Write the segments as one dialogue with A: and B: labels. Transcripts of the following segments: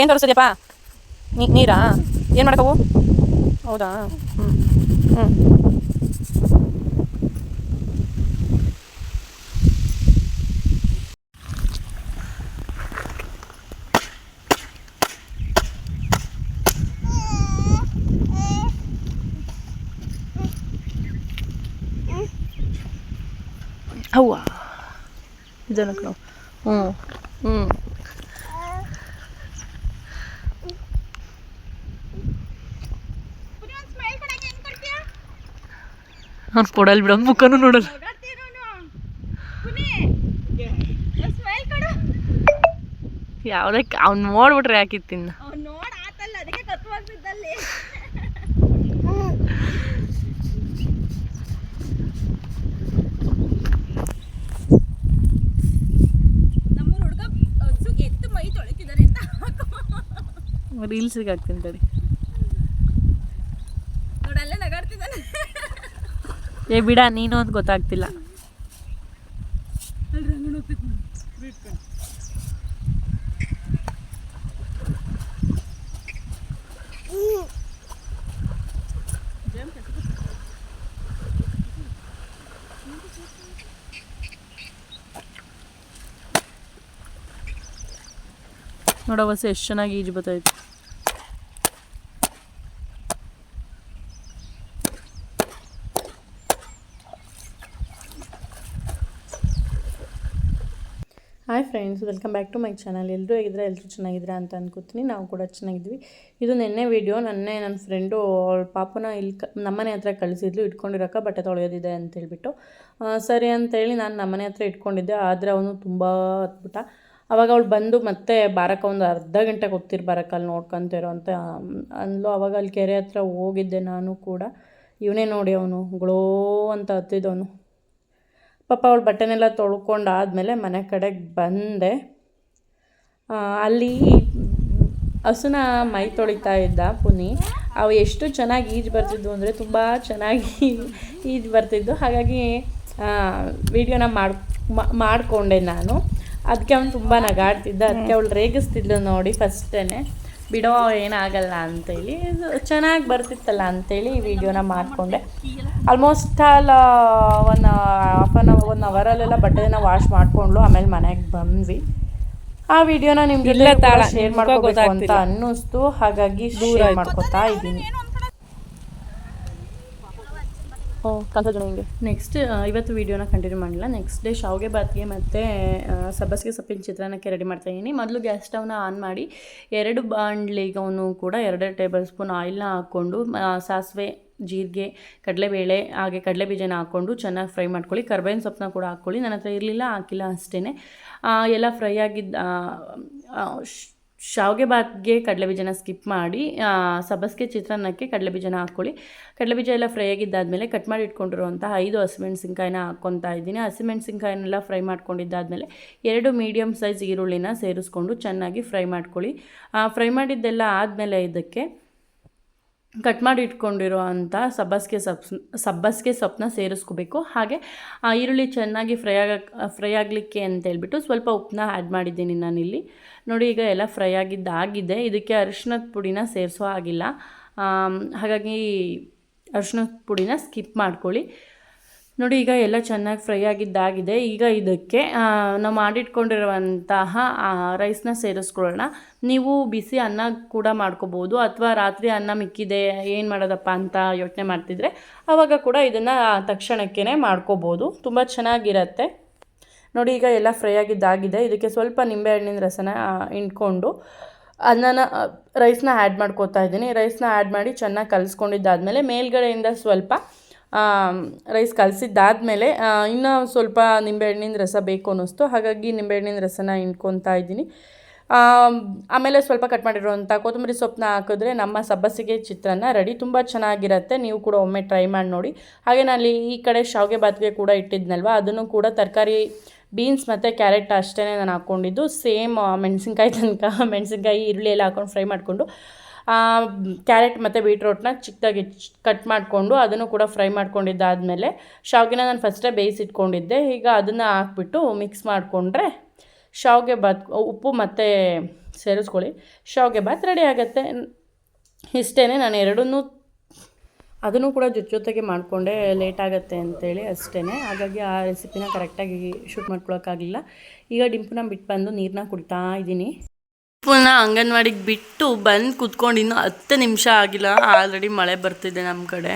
A: ಏನು ನೀ ನೀರಾ? ಏನು ಮಾಡ್ಕವು? ಹೌದಾ? ಹ್ಞೂ ಹ್ಞೂ ಅವ್ವ. ನಾವು. ಹ್ಞೂ ಹ್ಞೂ ಅವ್ನು ಕೊಡಲ್ ಬಿಡ ಮುಖನೂ ನೋಡಲ್ಲ. ಯಾವ್ದಕ್ಕೆ ಅವ್ನು ನೋಡ್ಬಿಟ್ರೆ ಯಾಕಿತ್ತಿನ್ನ ರೀಲ್ಸಿಗೆ ಹಾಕ್ತೀನಿ ತಡಿ
B: ನೋಡಲ್ಲೇ ನಗಾಡ್ತಿದ್ದಾನೆ
A: ಏ ಬಿಡ ನೀನು ಅಂತ ಗೊತ್ತಾಗ್ತಿಲ್ಲ. ನೋಡವಸ ಎಷ್ಟು ಚೆನ್ನಾಗಿ ಈಜು ಬರ್ತೈತೆ friends welcome back to my channel ಎಲ್ಲರೂ ಹೇಗಿದ್ರೆ ಎಲ್ಲರೂ ಚೆನ್ನಾಗಿದ್ದೀರಾ ಅಂತ ಅನ್ಕೋತೀನಿ. ನಾವು ಕೂಡ ಚೆನ್ನಾಗಿದ್ವಿ ಇದು ನಿನ್ನೆ ವಿಡಿಯೋ ನನ್ನೆ ನನ್ನ ಫ್ರೆಂಡು ಅವಳ ಪಾಪನ ಇಲ್ಲಿ ಕ ನಮ್ಮನೆ ಹತ್ರ ಕಳಿಸಿದ್ಲು, ಇಟ್ಕೊಂಡಿರೋಕೆ, ಬಟ್ಟೆ ತೊಳೆಯೋದಿದೆ ಅಂತ ಹೇಳ್ಬಿಟ್ಟು. ಸರಿ ಅಂತೇಳಿ ನಾನು ನಮ್ಮನೆ ಹತ್ರ ಇಟ್ಕೊಂಡಿದ್ದೆ. ಆದರೆ ಅವನು ತುಂಬ ಹತ್ಬಿಟ್ಟ ಅವಾಗ ಅವಳು ಬಂದು ಮತ್ತೆ ಬಾರಕ್ಕೆ ಒಂದು ಅರ್ಧ ಗಂಟೆ ಗೊತ್ತಿರು ಬಾರಕ್ಕಲ್ಲಿ ನೋಡ್ಕೊತಿರೋ ಅಂತ ಅಂದ್ಲು. ಅವಾಗ ಅಲ್ಲಿ ಕೆರೆ ಹತ್ರ ಹೋಗಿದ್ದೆ ನಾನು ಕೂಡ. ಇವನೇ ನೋಡಿ ಅವನು ಗ್ಲೋ ಅಂತ ಹತ್ತಿದವನು. ಪಾಪ ಅವಳು ಬಟ್ಟೆನೆಲ್ಲ ತೊಳ್ಕೊಂಡು ಆದಮೇಲೆ ಮನೆ ಕಡೆಗೆ ಬಂದೆ. ಅಲ್ಲಿ ಹಸುನ ಮೈ ತೊಳಿತಾ ಇದ್ದ ಪುನಿ. ಅವು ಎಷ್ಟು ಚೆನ್ನಾಗಿ ಈಜು ಬರ್ತಿದ್ವು ಅಂದರೆ ತುಂಬ ಚೆನ್ನಾಗಿ ಈಜು ಬರ್ತಿದ್ದು ಹಾಗಾಗಿ ವೀಡಿಯೋನ ಮಾಡಿ ಮಾಡಿಕೊಂಡೆ ನಾನು. ಅದಕ್ಕೆ ಅವನು ತುಂಬ ನಗಾಡ್ತಿದ್ದ. ಅದಕ್ಕೆ ಅವಳು ರೇಗಿಸ್ತಿದ್ಲು ನೋಡಿ ಫಸ್ಟೇ ಬಿಡೋ ಏನಾಗಲ್ಲ ಅಂತೇಳಿ. ಚೆನ್ನಾಗಿ ಬರ್ತಿತ್ತಲ್ಲ ಅಂತೇಳಿ ಈ ವಿಡಿಯೋನ ಮಾಡಿಕೊಂಡೆ. Almost all one half an hour one ಅವರಲ್ಲೆಲ್ಲ ಬಟ್ಟೆನ ವಾಶ್ ಮಾಡಿಕೊಂಡು ಆಮೇಲೆ ಮನೆಗೆ ಬಂದ್ವಿ. ಆ ವಿಡಿಯೋನ ನಿಮ್ಗೆ ಶೇರ್ ಮಾಡ್ಕೋಬೇಕು ಅಂತ ಅನ್ನಿಸ್ತು. ಹಾಗಾಗಿ ಶೇರ್ ಮಾಡ್ಕೊತಾ ಇದ್ದೀನಿ. ನೆಕ್ಸ್ಟ್ ಇವತ್ತು ವಿಡಿಯೋನ ಕಂಟಿನ್ಯೂ ಮಾಡಿಲ್ಲ. ನೆಕ್ಸ್ಟ್ ಡೇ ಶಾವಿಗೆ ಬಾತ್ಗೆ ಮತ್ತು ಸಬ್ಬಸಿಗೆ ಸೊಪ್ಪಿನ ಚಿತ್ರಾನ್ನಕ್ಕೆ ರೆಡಿ ಮಾಡ್ತಾ ಇದ್ದೀನಿ. ಮೊದಲು ಗ್ಯಾಸ್ ಸ್ಟವ್ನ ಆನ್ ಮಾಡಿ, ಎರಡು ಬಾಂಡ್ಲಿಗವನು ಕೂಡ ಎರಡು ಟೇಬಲ್ ಸ್ಪೂನ್ ಆಯಿಲ್ನ ಹಾಕ್ಕೊಂಡು ಸಾಸಿವೆ, ಜೀರಿಗೆ, ಕಡಲೆಬೇಳೆ, ಹಾಗೆ ಕಡಲೆ ಬೀಜನ ಹಾಕ್ಕೊಂಡು ಚೆನ್ನಾಗಿ ಫ್ರೈ ಮಾಡ್ಕೊಳ್ಳಿ. ಕರ್ಬೇವಿನ ಸೊಪ್ಪನ್ನ ಕೂಡ ಹಾಕ್ಕೊಳ್ಳಿ. ನನ್ನ ಹತ್ರ ಇರಲಿಲ್ಲ, ಹಾಕಿಲ್ಲ ಅಷ್ಟೇ ಎಲ್ಲ ಫ್ರೈ ಆಗಿದ್ದ ಶಾವಿಗೆ ಬಾತ್ಗೆ ಕಡಲೆಬೀಜನ ಸ್ಕಿಪ್ ಮಾಡಿ ಸಬಸ್ಗೆ ಚಿತ್ರಾನ್ನಕ್ಕೆ ಕಡಲೆಬೀಜನ ಹಾಕ್ಕೊಳ್ಳಿ. ಕಡಲೆಬೀಜ ಎಲ್ಲ ಫ್ರೈ ಆಗಿದ್ದಾದಮೇಲೆ ಕಟ್ ಮಾಡಿ ಇಟ್ಕೊಂಡಿರುವಂಥ ಐದು ಹಸಿಮೆಣಸಿನ್ಕಾಯಿನ ಹಾಕ್ಕೊತಾ ಇದ್ದೀನಿ. ಹಸಿಮೆಣಸಿನ್ಕಾಯಿನೆಲ್ಲ ಫ್ರೈ ಮಾಡ್ಕೊಂಡಿದ್ದಾದಮೇಲೆ ಎರಡು ಮೀಡಿಯಮ್ ಸೈಜ್ ಈರುಳ್ಳಿನ ಸೇರಿಸ್ಕೊಂಡು ಚೆನ್ನಾಗಿ ಫ್ರೈ ಮಾಡ್ಕೊಳ್ಳಿ. ಫ್ರೈ ಮಾಡಿದ್ದೆಲ್ಲ ಆದಮೇಲೆ ಇದಕ್ಕೆ ಕಟ್ ಮಾಡಿ ಇಟ್ಕೊಂಡಿರೋ ಅಂಥ ಸಬ್ಬಸಿಗೆ ಸಬ್ಬಸಿಗೆ ಸೊಪ್ಪನ್ನ ಸೇರಿಸ್ಕೋಬೇಕು. ಹಾಗೆ, ಆ ಈರುಳ್ಳಿ ಚೆನ್ನಾಗಿ ಫ್ರೈ ಆಗ, ಫ್ರೈ ಆಗಲಿಕ್ಕೆ ಅಂತೇಳ್ಬಿಟ್ಟು ಸ್ವಲ್ಪ ಉಪ್ಪನ್ನ ಆ್ಯಡ್ ಮಾಡಿದ್ದೀನಿ ನಾನಿಲ್ಲಿ. ನೋಡಿ, ಈಗ ಎಲ್ಲ ಫ್ರೈ ಆಗಿದ್ದಾಗಿದೆ ಇದಕ್ಕೆ ಅರಿಶಿನದ ಪುಡಿನ ಸೇರಿಸೋ ಆಗಿಲ್ಲ ಹಾಗಾಗಿ ಅರಿಶಿನದ ಪುಡಿನ ಸ್ಕಿಪ್ ಮಾಡ್ಕೊಳ್ಳಿ. ನೋಡಿ, ಈಗ ಎಲ್ಲ ಚೆನ್ನಾಗಿ ಫ್ರೈ ಆಗಿದ್ದಾಗಿದೆ. ಈಗ ಇದಕ್ಕೆ ನಾವು ಮಾಡಿಟ್ಕೊಂಡಿರುವಂತಹ ರೈಸ್ನ ಸೇರಿಸ್ಕೊಳ್ಳೋಣ. ನೀವು ಬಿಸಿ ಅನ್ನ ಕೂಡ ಮಾಡ್ಕೋಬೋದು, ಅಥವಾ ರಾತ್ರಿ ಅನ್ನ ಮಿಕ್ಕಿದೆ, ಏನು ಮಾಡೋದಪ್ಪ ಅಂತ ಯೋಚನೆ ಮಾಡ್ತಿದ್ರೆ ಆವಾಗ ಕೂಡ ಇದನ್ನು ತಕ್ಷಣಕ್ಕೇ ಮಾಡ್ಕೋಬೋದು. ತುಂಬ ಚೆನ್ನಾಗಿರತ್ತೆ. ನೋಡಿ, ಈಗ ಎಲ್ಲ ಫ್ರೈ ಆಗಿದ್ದಾಗಿದೆ. ಇದಕ್ಕೆ ಸ್ವಲ್ಪ ನಿಂಬೆಹಣ್ಣಿನ ರಸನ ಹಿಂಡ್ಕೊಂಡು, ಅನ್ನನ ರೈಸ್ನ ಆ್ಯಡ್ ಮಾಡ್ಕೋತಾ ಇದ್ದೀನಿ. ರೈಸ್ನ ಆ್ಯಡ್ ಮಾಡಿ ಚೆನ್ನಾಗಿ ಕಲಿಸ್ಕೊಂಡಿದ್ದಾದಮೇಲೆ ಮೇಲ್ಗಡೆಯಿಂದ ಸ್ವಲ್ಪ ರೈಸ್ ಕಲಸಿದ್ದಾದಮೇಲೆ ಇನ್ನೂ ಸ್ವಲ್ಪ ನಿಂಬೆಹಣ್ಣಿನ ರಸ ಬೇಕು ಅನ್ನಿಸ್ತು. ಹಾಗಾಗಿ ನಿಂಬೆಹಣ್ಣಿನ ರಸನ ಹಿಂಡ್ಕೊತಾ ಇದ್ದೀನಿ. ಆಮ್, ಆಮೇಲೆ ಸ್ವಲ್ಪ ಕಟ್ ಮಾಡಿರುವಂಥ ಕೊತ್ತಂಬರಿ ಸೊಪ್ಪನ್ನ ಹಾಕಿದ್ರೆ ನಮ್ಮ ಸಬ್ಬಸಿಗೆ ಚಿತ್ರಾನ್ನ ರೆಡಿ. ತುಂಬ ಚೆನ್ನಾಗಿರುತ್ತೆ. ನೀವು ಕೂಡ ಒಮ್ಮೆ ಟ್ರೈ ಮಾಡಿ ನೋಡಿ. ಹಾಗೆ ನಾನು ಈ ಕಡೆ ಶಾವಿಗೆ ಬಾತ್ಗೆ ಕೂಡ ಇಟ್ಟಿದ್ನಲ್ವ ಅದನ್ನು ಕೂಡ ತರಕಾರಿ ಬೀನ್ಸ್ ಮತ್ತು ಕ್ಯಾರೆಟ್ ಅಷ್ಟೇ ನಾನು ಹಾಕ್ಕೊಂಡಿದ್ದು. ಸೇಮ್ ಮೆಣಸಿನ್ಕಾಯಿ ತನಕ ಮೆಣಸಿನ್ಕಾಯಿ ಈರುಳ್ಳಿ ಎಲ್ಲ ಹಾಕ್ಕೊಂಡು ಫ್ರೈ ಮಾಡಿಕೊಂಡು. ಕ್ಯಾರೆಟ್ ಮತ್ತು ಬೀಟ್ರೋಟ್ನ ಚಿಕ್ಕದಾಗಿ ಕಟ್ ಮಾಡಿಕೊಂಡು ಅದನ್ನು ಕೂಡ ಫ್ರೈ ಮಾಡ್ಕೊಂಡಿದ್ದಾದಮೇಲೆ ಶಾವಿಗೆನ ನಾನು ಫಸ್ಟೇ ಬೇಯಿಸಿಟ್ಕೊಂಡಿದ್ದೆ. ಈಗ ಅದನ್ನು ಹಾಕ್ಬಿಟ್ಟು ಮಿಕ್ಸ್ ಮಾಡಿಕೊಂಡ್ರೆ ಶಾವಿಗೆ ಬಾತ್, ಉಪ್ಪು ಮತ್ತು ಸೇರಿಸ್ಕೊಳ್ಳಿ. ಶಾವ್ಗೆ ಬಾತ್ ರೆಡಿ ಆಗುತ್ತೆ. ಇಷ್ಟೇ ನಾನು ಎರಡನ್ನೂ ಅದನ್ನು ಕೂಡ ಜೊತೆ ಜೊತೆಗೆ ಮಾಡಿಕೊಂಡೆ ಲೇಟ್ ಆಗುತ್ತೆ ಅಂತೇಳಿ ಅಷ್ಟೇ ಹಾಗಾಗಿ ಆ ರೆಸಿಪಿನ ಕರೆಕ್ಟಾಗಿ ಶೂಟ್ ಮಾಡ್ಕೊಳೋಕ್ಕಾಗಲಿಲ್ಲ ಈಗ ಡಿಂಪುನ ಬಿಟ್ಟು ಬಂದು ನೀರನ್ನ ಕುಡ್ತಾ ಇದ್ದೀನಿ. ಡಿಂಪುನ ಅಂಗನವಾಡಿಗೆ ಬಿಟ್ಟು ಬಂದು ಕುತ್ಕೊಂಡು ಇನ್ನೂ ಹತ್ತು ನಿಮಿಷ ಆಗಿಲ್ಲ. ಆಲ್ರೆಡಿ ಮಳೆ ಬರ್ತಿದೆ ನಮ್ಮ ಕಡೆ.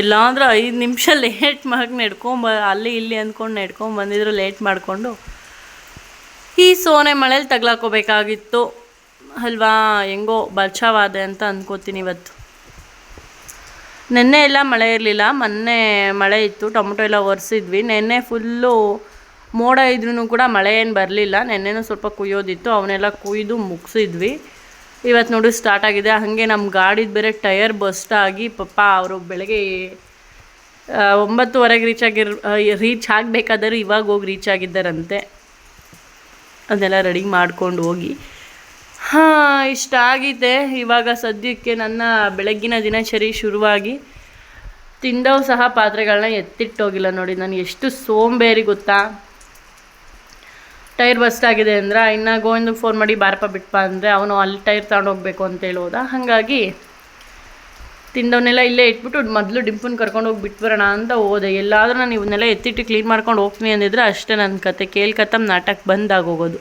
A: ಇಲ್ಲಾಂದ್ರೆ ಐದು ನಿಮಿಷ ಲೇಟ್ ಮಾಡಿ ನೆಡ್ಕೊಂಬ, ಅಲ್ಲಿ ಇಲ್ಲಿ ಅಂದ್ಕೊಂಡು ನೆಡ್ಕೊಂಡು ಬಂದಿದ್ರು ಲೇಟ್ ಮಾಡಿಕೊಂಡು. ಈ ಸೋನೆ ಮಳೇಲಿ ತಗ್ಲಾಕೋಬೇಕಾಗಿತ್ತು. ಅಲ್ವಾ, ಹೆಂಗೋ ಬಚಾವಾದೆ ಅಂತ ಅಂದ್ಕೋತೀನಿ ಇವತ್ತು. ನೆನ್ನೆ ಎಲ್ಲ ಮಳೆ ಇರಲಿಲ್ಲ. ಮೊನ್ನೆ ಮಳೆ ಇತ್ತು, ಟೊಮೊಟೊ ಎಲ್ಲ ಒರೆಸಿದ್ವಿ. ನೆನ್ನೆ ಫುಲ್ಲು ಮೋಡ ಇದ್ರೂ ಕೂಡ ಮಳೆ ಏನು ಬರಲಿಲ್ಲ. ನೆನ್ನೆನೂ ಸ್ವಲ್ಪ ಕುಯ್ಯೋದಿತ್ತು. ಅವನ್ನೆಲ್ಲ ಕುಯ್ದು ಮುಗಿಸಿದ್ವಿ. ಇವತ್ತು ನೋಡಿ ಸ್ಟಾರ್ಟ್ ಆಗಿದೆ. ಹಾಗೆ ನಮ್ಮ ಗಾಡಿದು ಬೇರೆ ಟಯರ್ ಬಸ್ಟ್ ಆಗಿ ಪಪ್ಪ, ಅವರು ಬೆಳಗ್ಗೆ ಒಂಬತ್ತುವರೆಗೆ ರೀಚ್ ಆಗಿರ್ ರೀಚ್ ಆಗಬೇಕಾದ್ರೆ ಇವಾಗ ಹೋಗಿ ರೀಚ್ ಆಗಿದ್ದಾರಂತೆ. ಅದೆಲ್ಲ ರೆಡಿ ಮಾಡ್ಕೊಂಡು ಹೋಗಿ. ಹಾಂ, ಇಷ್ಟ ಆಗಿದೆ ಇವಾಗ ಸದ್ಯಕ್ಕೆ ನನ್ನ ಬೆಳಗ್ಗಿನ ದಿನಚರಿ ಶುರುವಾಗಿ. ತಿಂದವು ಸಹ ಪಾತ್ರೆಗಳನ್ನ ಎತ್ತಿಟ್ಟೋಗಿಲ್ಲ ನೋಡಿ. ನಾನು ಎಷ್ಟು ಸೋಂಬೇರಿ ಗೊತ್ತಾ? ಟೈರ್ ಬಸ್ಟ್ ಆಗಿದೆ ಅಂದ್ರೆ ಇನ್ನು ಗೋವಿಂದಕ್ಕೆ ಫೋನ್ ಮಾಡಿ ಬಾರಪ್ಪ ಬಿಟ್ಪ ಅಂದರೆ, ಅವನು ಅಲ್ಲಿ ಟೈರ್ ತಗೊಂಡೋಗ್ಬೇಕು ಅಂತೇಳಿ ಅಂತ ಹೇಳೋದ? ಹಾಗಾಗಿ ತಿಂದವನ್ನೆಲ್ಲ ಇಲ್ಲೇ ಇಟ್ಬಿಟ್ಟು ಮೊದಲು ಡಿಂಪನ್ ಕರ್ಕೊಂಡು ಹೋಗಿ ಬಿಟ್ಬರೋಣ ಅಂತ ಹೋದೆ. ಎಲ್ಲಾದರೂ ನಾನು ಇವನ್ನೆಲ್ಲ ಎತ್ತಿಟ್ಟು ಕ್ಲೀನ್ ಮಾಡ್ಕೊಂಡು ಹೋಗ್ತೀನಿ ಅಂದಿದ್ರೆ ಅಷ್ಟೇ ನನ್ನ ಕತೆ. ಕೇಳ್ಕತ್ತಮ್ ನಾಟಕ ಬಂದಾಗೋಗೋದು.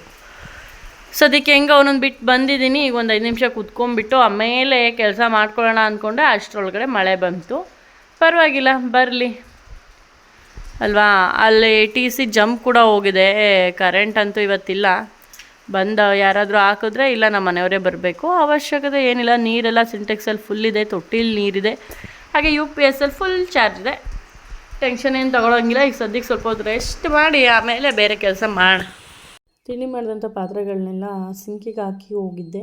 A: ಅದಕ್ಕೆ ಹೆಂಗೆ ಅವನೊಂದು ಬಿಟ್ಟು ಬಂದಿದ್ದೀನಿ. ಈಗ ಒಂದು ಐದು ನಿಮಿಷ ಕುತ್ಕೊಂಡ್ಬಿಟ್ಟು ಆಮೇಲೆ ಕೆಲಸ ಮಾಡ್ಕೊಳ್ಳೋಣ ಅಂದ್ಕೊಂಡೆ ಅಷ್ಟರೊಳಗಡೆ ಮಳೆ ಬಂತು. ಪರವಾಗಿಲ್ಲ, ಬರಲಿ. ಅಲ್ವಾ? ಅಲ್ಲಿ ಟಿ ಸಿ ಜಂಪ್ ಕೂಡ ಹೋಗಿದೆ. ಕರೆಂಟ್ ಅಂತೂ ಇವತ್ತಿಲ್ಲ. ಬಂದು ಯಾರಾದರೂ ಹಾಕಿದ್ರೆ ಇಲ್ಲ, ನಮ್ಮ ಮನೆಯವರೇ ಬರಬೇಕು. ಅವಶ್ಯಕತೆ ಏನಿಲ್ಲ. ನೀರೆಲ್ಲ ಸಿಂಟೆಕ್ಸಲ್ಲಿ ಫುಲ್ ಇದೆ, ತೊಟ್ಟಿಲಿ ನೀರಿದೆ. ಹಾಗೆ ಯು ಪಿ ಎಸ್ಸಲ್ಲಿ ಫುಲ್ ಚಾರ್ಜ್ ಇದೆ. ಟೆನ್ಷನ್ ಏನು ತೊಗೊಳಂಗಿಲ್ಲ. ಈಗ ಸದ್ಯಕ್ಕೆ ಸ್ವಲ್ಪ ಹೊತ್ತು ರೆಸ್ಟ್ ಮಾಡಿ, ಆಮೇಲೆ ಬೇರೆ ಕೆಲಸ ಮಾಡೋಣ. ತಿಂಡಿ ಮಾಡಿದಂಥ ಪಾತ್ರೆಗಳನ್ನೆಲ್ಲ ಸಿಂಕಿಗೆ ಹಾಕಿ ಹೋಗಿದ್ದೆ.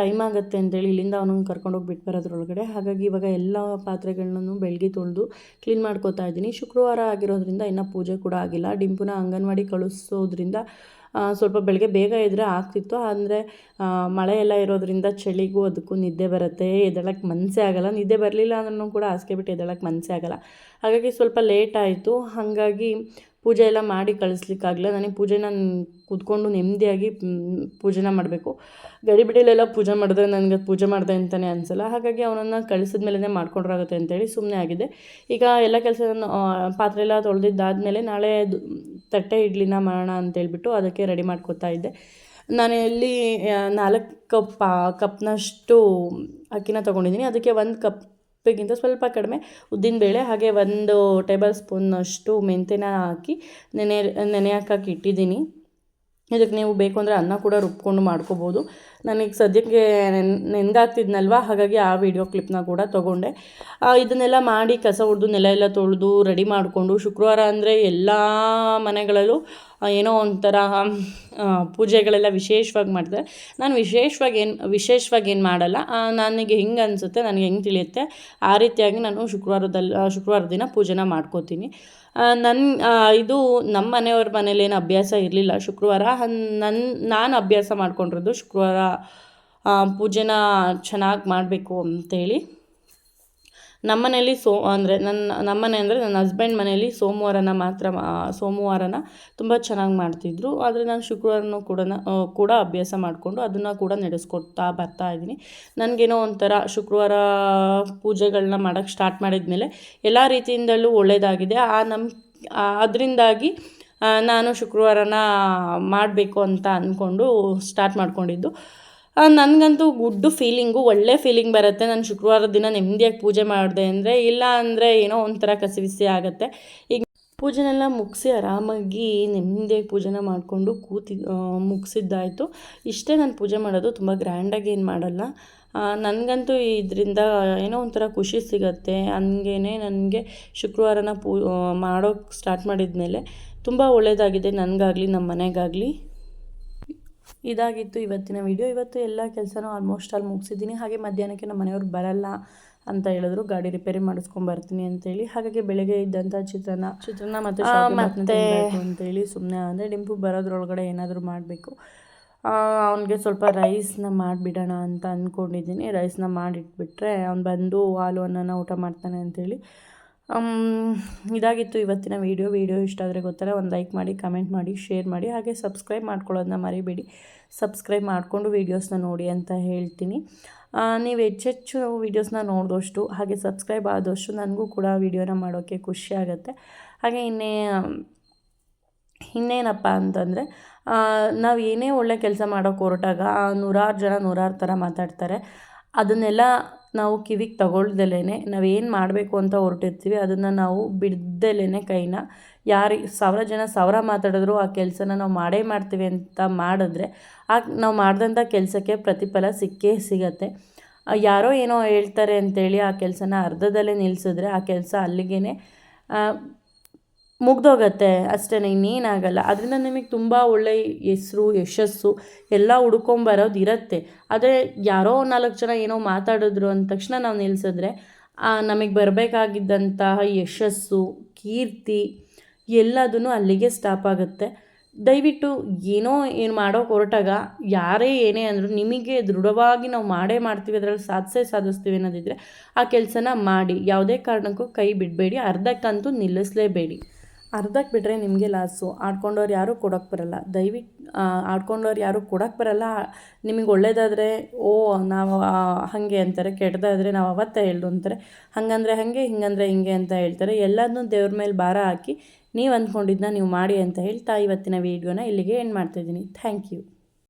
A: ಟೈಮ್ ಆಗುತ್ತೆ ಅಂತೇಳಿ ಇಲ್ಲಿಂದ ಅವನನ್ನು ಕರ್ಕೊಂಡೋಗಿ ಬಿಟ್ಟು ಬರೋದ್ರೊಳಗಡೆ ಹಾಗಾಗಿ ಇವಾಗ ಎಲ್ಲ ಪಾತ್ರೆಗಳನ್ನೂ ಬೆಳಗ್ಗೆ ತೊಳೆದು ಕ್ಲೀನ್ ಮಾಡ್ಕೋತಾ ಇದ್ದೀನಿ. ಶುಕ್ರವಾರ ಆಗಿರೋದ್ರಿಂದ ಇನ್ನೂ ಪೂಜೆ ಕೂಡ ಆಗಿಲ್ಲ. ಡಿಂಪುನ ಅಂಗನವಾಡಿ ಕಳಿಸೋದ್ರಿಂದ ಸ್ವಲ್ಪ ಬೆಳಗ್ಗೆ ಬೇಗ ಇದ್ದರೆ ಆಗ್ತಿತ್ತು. ಅಂದರೆ ಮಳೆ ಎಲ್ಲ ಇರೋದ್ರಿಂದ ಚಳಿಗೂ ಅದಕ್ಕೂ ನಿದ್ದೆ ಬರುತ್ತೆ. ಎದ್ದಳಕ್ಕೆ ಮನಸ್ಸೇ ಆಗಲ್ಲ. ನಿದ್ದೆ ಬರಲಿಲ್ಲ ಅಂದ್ರೂ ಕೂಡ ಹಾಸಿಗೆ ಬಿಟ್ಟು ಎದ್ದಳಕ್ಕೆ ಮನಸ್ಸೇ ಆಗಲ್ಲ. ಹಾಗಾಗಿ ಸ್ವಲ್ಪ ಲೇಟ್ ಆಯಿತು. ಹಾಗಾಗಿ ಪೂಜೆ ಎಲ್ಲ ಮಾಡಿ ಕಳಿಸ್ಲಿಕ್ಕಾಗಲ್ಲ. ನನಗೆ ಪೂಜೆನ ಕೂತ್ಕೊಂಡು ನೆಮ್ಮದಿಯಾಗಿ ಪೂಜೆನ ಮಾಡಬೇಕು. ಗಡಿಬಿಡಿಲೆಲ್ಲ ಪೂಜೆ ಮಾಡಿದ್ರೆ ನನಗೆ ಪೂಜೆ ಮಾಡಿದೆ ಅಂತಲೇ ಅನಿಸಲ್ಲ. ಹಾಗಾಗಿ ಅವನನ್ನು ಕಳಿಸಿದ ಮೇಲೇ ಮಾಡ್ಕೊಂಡ್ರಾಗುತ್ತೆ ಅಂತೇಳಿ ಸುಮ್ಮನೆ ಆಗಿದೆ. ಈಗ ಎಲ್ಲ ಕೆಲಸ ಪಾತ್ರೆ ಎಲ್ಲ ತೊಳೆದಿದ್ದಾದಮೇಲೆ ನಾಳೆ ತಟ್ಟೆ ಇಡ್ಲಿನ ಮಾಡೋಣ ಅಂತೇಳ್ಬಿಟ್ಟು ಅದಕ್ಕೆ ರೆಡಿ ಮಾಡ್ಕೊತಾ ಇದ್ದೆ. ನಾನು ಇಲ್ಲಿ ನಾಲ್ಕು ಕಪ್ ಕಪ್ನಷ್ಟು ಅಕ್ಕಿನ ತೊಗೊಂಡಿದ್ದೀನಿ. ಅದಕ್ಕೆ ಒಂದು ಕಪ್ಪಿಗಿಂತ ಸ್ವಲ್ಪ ಕಡಿಮೆ. ಉದ್ದಿನಬೇಳೆ ಹಾಗೆ ಒಂದು ಟೇಬಲ್ ಸ್ಪೂನ್ನಷ್ಟು ಮೆಂತ್ಯನ ಹಾಕಿ ನೆನೆ ನೆನೆ ಹಾಕಕ್ಕೆ ಇಟ್ಟಿದ್ದೀನಿ. ಇದಕ್ಕೆ ನೀವು ಬೇಕು ಅಂದರೆ ಅನ್ನ ಕೂಡ ರುಬ್ಕೊಂಡು ಮಾಡ್ಕೋಬೋದು. ನನಗೆ ಸದ್ಯಕ್ಕೆ ನೆನ್, ನೆನ್ಗಾಗ್ತಿದ್ನಲ್ವ? ಹಾಗಾಗಿ ಆ ವಿಡಿಯೋ ಕ್ಲಿಪ್ನ ಕೂಡ ತೊಗೊಂಡೆ. ಇದನ್ನೆಲ್ಲ ಮಾಡಿ ಕಸ ಹೊಡೆದು ನೆಲ ಎಲ್ಲ ತೊಳೆದು, ರೆಡಿ ಮಾಡಿಕೊಂಡು ಶುಕ್ರವಾರ ಅಂದರೆ ಎಲ್ಲ ಮನೆಗಳಲ್ಲೂ ಏನೋ ಒಂಥರ ಪೂಜೆಗಳೆಲ್ಲ ವಿಶೇಷವಾಗಿ ಮಾಡ್ತಾರೆ. ನಾನು ವಿಶೇಷವಾಗಿ ಏನು ವಿಶೇಷವಾಗಿ ಏನು ಮಾಡಲ್ಲ. ನನಗೆ ಹೆಂಗೆ ಅನಿಸುತ್ತೆ, ನನಗೆ ಹೆಂಗೆ ತಿಳಿಯುತ್ತೆ, ಆ ರೀತಿಯಾಗಿ ನಾನು ಶುಕ್ರವಾರದಲ್ಲಿ ಶುಕ್ರವಾರ ದಿನ ಪೂಜೆನ ಮಾಡ್ಕೋತೀನಿ. ನನ್ನ ಇದು ನಮ್ಮ ಮನೆಯವ್ರ ಮನೇಲಿ ಅಭ್ಯಾಸ ಇರಲಿಲ್ಲ. ಶುಕ್ರವಾರ ನನ್ನ ನಾನು ಅಭ್ಯಾಸ ಮಾಡ್ಕೊಂಡಿರೋದು ಶುಕ್ರವಾರ ಪೂಜೆನ ಚೆನ್ನಾಗಿ ಮಾಡಬೇಕು ಅಂತೇಳಿ. ನಮ್ಮ ಮನೇಲಿ ಸೋ, ಅಂದರೆ ನನ್ನ ನಮ್ಮನೆ ಅಂದರೆ ನನ್ನ ಹಸ್ಬೆಂಡ್ ಮನೆಯಲ್ಲಿ ಸೋಮವಾರನ ಮಾತ್ರ ಸೋಮವಾರನ ತುಂಬ ಚೆನ್ನಾಗಿ ಮಾಡ್ತಿದ್ರು. ಆದರೆ ನಾನು ಶುಕ್ರವಾರನೂ ಕೂಡ ಕೂಡ ಅಭ್ಯಾಸ ಮಾಡಿಕೊಂಡು ಅದನ್ನು ಕೂಡ ನಡೆಸ್ಕೊಡ್ತಾ ಬರ್ತಾ ಇದ್ದೀನಿ. ನನಗೇನೋ ಒಂಥರ ಶುಕ್ರವಾರ ಪೂಜೆಗಳನ್ನ ಮಾಡೋಕ್ಕೆ ಸ್ಟಾರ್ಟ್ ಮಾಡಿದ್ಮೇಲೆ ಎಲ್ಲ ರೀತಿಯಿಂದಲೂ ಒಳ್ಳೆಯದಾಗಿದೆ ಆ ನಮ್ಮ ಅದರಿಂದಾಗಿ ನಾನು ಶುಕ್ರವಾರನ ಮಾಡಬೇಕು ಅಂತ ಅಂದ್ಕೊಂಡು ಸ್ಟಾರ್ಟ್ ಮಾಡ್ಕೊಂಡಿದ್ದು. ನನಗಂತೂ ಗುಡ್ ಫೀಲಿಂಗು ಒಳ್ಳೆ ಫೀಲಿಂಗ್ ಬರುತ್ತೆ. ನಾನು ಶುಕ್ರವಾರ ದಿನ ನೆಮ್ಮದಿಯಾಗಿ ಪೂಜೆ ಮಾಡಿದೆ ಅಂದರೆ, ಇಲ್ಲ ಅಂದರೆ ಏನೋ ಒಂಥರ ಕಸಿವಿಸಿ ಆಗುತ್ತೆ. ಈಗ ಪೂಜೆನೆಲ್ಲ ಮುಗಿಸಿ ಆರಾಮಾಗಿ ನೆಮ್ಮದಿಯಾಗಿ ಪೂಜೆನ ಮಾಡಿಕೊಂಡು ಕೂತಿ ಮುಗಿಸಿದ್ದಾಯಿತು. ಇಷ್ಟೇ ನಾನು ಪೂಜೆ ಮಾಡೋದು, ತುಂಬ ಗ್ರ್ಯಾಂಡಾಗಿ ಏನು ಮಾಡಲ್ಲ. ನನಗಂತೂ ಇದರಿಂದ ಏನೋ ಒಂಥರ ಖುಷಿ ಸಿಗತ್ತೆ. ಹಂಗೇ ನನಗೆ ಶುಕ್ರವಾರನ ಪೂ ಮಾಡೋಕ್ಕೆ ಸ್ಟಾರ್ಟ್ ಮಾಡಿದ ಮೇಲೆ ತುಂಬ ಒಳ್ಳೆಯದಾಗಿದೆ ನನಗಾಗಲಿ ನಮ್ಮ ಮನೆಗಾಗಲಿ. ಇದಾಗಿತ್ತು ಇವತ್ತಿನ ವಿಡಿಯೋ ಇವತ್ತು ಎಲ್ಲ ಕೆಲಸನೂ ಆಲ್ಮೋಸ್ಟ್ ಅಲ್ಲಿ ಮುಗಿಸಿದ್ದೀನಿ. ಹಾಗೆ ಮಧ್ಯಾಹ್ನಕ್ಕೆ ನಮ್ಮ ಮನೆಯವ್ರು ಬರಲ್ಲ ಅಂತ ಹೇಳಿದ್ರು. ಗಾಡಿ ರಿಪೇರಿ ಮಾಡಿಸ್ಕೊಂಡ್ ಬರ್ತೀನಿ ಅಂತೇಳಿ. ಹಾಗಾಗಿ ಬೆಳಗ್ಗೆ ಇದ್ದಂಥ ಚಿತ್ರಾನ್ನ ಚಿತ್ರಾನ್ನ ಮತ್ತು ಮತ್ತೆ ಅಂತೇಳಿ ಸುಮ್ಮನೆ ಅಂದರೆ ಡಿಂಪು ಬರೋದ್ರೊಳಗಡೆ ಏನಾದರೂ ಮಾಡಬೇಕು. ಅವನಿಗೆ ಸ್ವಲ್ಪ ರೈಸ್ನ ಮಾಡಿಬಿಡೋಣ ಅಂತ ಅಂದ್ಕೊಂಡಿದ್ದೀನಿ ರೈಸ್ನ ಮಾಡಿಟ್ಬಿಟ್ರೆ ಅವ್ನು ಬಂದು ಹಾಲು ಅನ್ನನ ಊಟ ಮಾಡ್ತಾನೆ ಅಂತೇಳಿ ಇದಾಗಿತ್ತು ಇವತ್ತಿನ ವೀಡಿಯೋ. ವೀಡಿಯೋ ಇಷ್ಟ ಆದರೆ ಗೊತ್ತಲ್ಲ, ಒಂದು ಲೈಕ್ ಮಾಡಿ, ಕಮೆಂಟ್ ಮಾಡಿ, ಶೇರ್ ಮಾಡಿ, ಹಾಗೆ ಸಬ್ಸ್ಕ್ರೈಬ್ ಮಾಡ್ಕೊಳ್ಳೋದನ್ನ ಮರಿಬೇಡಿ. ಸಬ್ಸ್ಕ್ರೈಬ್ ಮಾಡಿಕೊಂಡು ವೀಡಿಯೋಸ್ನ ನೋಡಿ ಅಂತ ಹೇಳ್ತೀನಿ. ನೀವು ಹೆಚ್ಚೆಚ್ಚು ವೀಡಿಯೋಸ್ನ ನೋಡಿದಷ್ಟು, ಹಾಗೆ ಸಬ್ಸ್ಕ್ರೈಬ್ ಆದಷ್ಟು ನನಗೂ ಕೂಡ ವೀಡಿಯೋನ ಮಾಡೋಕ್ಕೆ ಖುಷಿ ಆಗುತ್ತೆ. ಹಾಗೆ ಇನ್ನೇ, ಇನ್ನೇನಪ್ಪ ಅಂತಂದರೆ ನಾವು ಏನೇ ಒಳ್ಳೆ ಕೆಲಸ ಮಾಡೋಕ್ಕೆ ಹೊರಟಾಗ ನೂರಾರು ಜನ ನೂರಾರು ಥರ ಮಾತಾಡ್ತಾರೆ. ಅದನ್ನೆಲ್ಲ ನಾವು ಕಿವಿಗೆ ತಗೊಳ್ದಲೇ ಏನು ಮಾಡಬೇಕು ಅಂತ ಹೊರಟಿರ್ತೀವಿ, ಅದನ್ನು ನಾವು ಬಿಡ್ದಲೇ ಕೈನ. ಯಾರು, ಸಾವಿರ ಜನ ಸಾವಿರ ಮಾತಾಡಿದ್ರು ಆ ಕೆಲಸನ ನಾವು ಮಾಡೇ ಮಾಡ್ತೀವಿ ಅಂತ ಮಾಡಿದ್ರೆ, ಆ ನಾವು ಮಾಡಿದಂಥ ಕೆಲಸಕ್ಕೆ ಪ್ರತಿಫಲ ಸಿಕ್ಕೇ ಸಿಗತ್ತೆ. ಯಾರೋ ಏನೋ ಹೇಳ್ತಾರೆ ಅಂತೇಳಿ ಆ ಕೆಲಸನ ಅರ್ಧದಲ್ಲೇ ನಿಲ್ಲಿಸಿದ್ರೆ ಆ ಕೆಲಸ ಅಲ್ಲಿಗೇ ಮುಗ್ದೋಗತ್ತೆ. ಅಷ್ಟೇ ಇನ್ನೇನಾಗಲ್ಲ. ಅದರಿಂದ ನಿಮಗೆ ತುಂಬ ಒಳ್ಳೆ ಹೆಸ್ರು, ಯಶಸ್ಸು ಎಲ್ಲ ಹುಡ್ಕೊಂಬರೋದು ಇರುತ್ತೆ. ಆದರೆ ಯಾರೋ ನಾಲ್ಕು ಜನ ಏನೋ ಮಾತಾಡಿದ್ರು ಅಂದ ತಕ್ಷಣ ನಾವು ನಿಲ್ಲಿಸಿದ್ರೆ ನಮಗೆ ಬರಬೇಕಾಗಿದ್ದಂತಹ ಯಶಸ್ಸು, ಕೀರ್ತಿ ಎಲ್ಲದೂ ಅಲ್ಲಿಗೆ ಸ್ಟಾಪ್ ಆಗುತ್ತೆ. ದಯವಿಟ್ಟು ಏನೋ ಏನು ಮಾಡೋಕೆ ಹೊರಟಾಗ ಯಾರೇ ಏನೇ ಅಂದರೂ ನಿಮಗೆ ದೃಢವಾಗಿ ನಾವು ಮಾಡೇ ಮಾಡ್ತೀವಿ, ಅದರಲ್ಲಿ ಸಾಧಿಸೇ ಸಾಧಿಸ್ತೀವಿ ಅನ್ನೋದಿದ್ರೆ ಆ ಕೆಲಸನ ಮಾಡಿ. ಯಾವುದೇ ಕಾರಣಕ್ಕೂ ಕೈ ಬಿಡಬೇಡಿ, ಅರ್ಧಕ್ಕಂತೂ ನಿಲ್ಲಿಸಲೇಬೇಡಿ. ಅರ್ಧಕ್ಕೆ ಬಿಟ್ಟರೆ ನಿಮಗೆ ಲಾಸು. ಆಡ್ಕೊಂಡವ್ರು ಯಾರೂ ಕೊಡೋಕ್ಕೆ ಬರಲ್ಲ. ದಯವಿಟ್ಟು ಆಡ್ಕೊಂಡವ್ರು ಯಾರೂ ಕೊಡೋಕ್ಕೆ ಬರಲ್ಲ. ನಿಮಗೆ ಒಳ್ಳೇದಾದರೆ, ಓ, ನಾವು ಹಾಗೆ ಅಂತಾರೆ. ಕೆಟ್ಟದಾದರೆ ನಾವು ಅವತ್ತೇ ಹೇಳ್ದು ಅಂತಾರೆ. ಹಾಗಂದ್ರೆ ಹಾಗೆ, ಹಿಂಗಂದ್ರೆ ಹಿಂಗೆ ಅಂತ ಹೇಳ್ತಾರೆ. ಎಲ್ಲದನ್ನೂ ದೇವ್ರ ಮೇಲೆ ಭಾರ ಹಾಕಿ ನೀವು ಅಂದ್ಕೊಂಡಿದ್ದನ್ನ ನೀವು ಮಾಡಿ ಅಂತ ಹೇಳ್ತಾ ಇವತ್ತಿನ ವೀಡಿಯೋನ ಇಲ್ಲಿಗೆ ಎಂಡ್ ಮಾಡ್ತಾಯಿದ್ದೀನಿ ಥ್ಯಾಂಕ್ ಯು